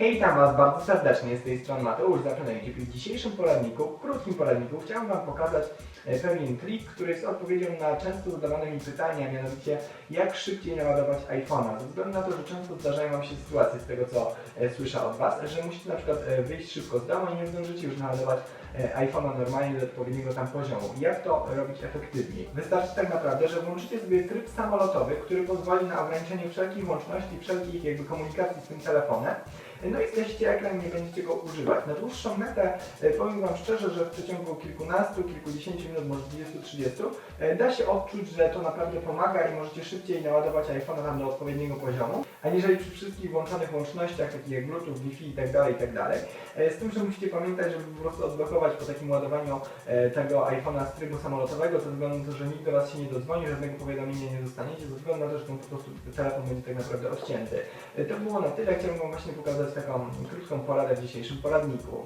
Hej, witam Was bardzo serdecznie, z tej strony Mateusz Zaczynajcie. W dzisiejszym poradniku, krótkim poradniku, chciałem Wam pokazać e, pewien trik, który jest odpowiedzią na często zadawane mi pytania, mianowicie jak szybciej naładować iPhone'a. Ze względu na to, że często zdarzają Wam się sytuacje z tego, co e, słyszę od Was, że musicie na przykład e, wyjść szybko z domu i nie zdążycie już naładować iPhone'a normalnie do odpowiedniego tam poziomu. Jak to robić efektywniej? Wystarczy tak naprawdę, że włączycie sobie tryb samolotowy, który pozwoli na ograniczenie wszelkich łączności, wszelkich jakby komunikacji z tym telefonem. No i zgasicie ekran, nie będziecie go używać. Na dłuższą metę e, powiem Wam szczerze, że w przeciągu kilkunastu, kilkudziesięciu minut, może 20-30 e, da się odczuć, że to naprawdę pomaga i możecie szybciej naładować iPhone'a tam do odpowiedniego poziomu, aniżeli przy wszystkich włączonych łącznościach, takich jak Bluetooth, Wi-Fi itd. itd. E, Z tym, że musicie pamiętać, żeby po prostu odblokować po takim ładowaniu tego iPhone'a z trybu samolotowego, ze względu na to, że nikt do Was się nie dodzwoni, żadnego powiadomienia nie dostaniecie, ze względu na to, że ten po prostu telefon będzie tak naprawdę odcięty. To było na tyle, chciałbym Wam właśnie pokazać taką krótką poradę w dzisiejszym poradniku.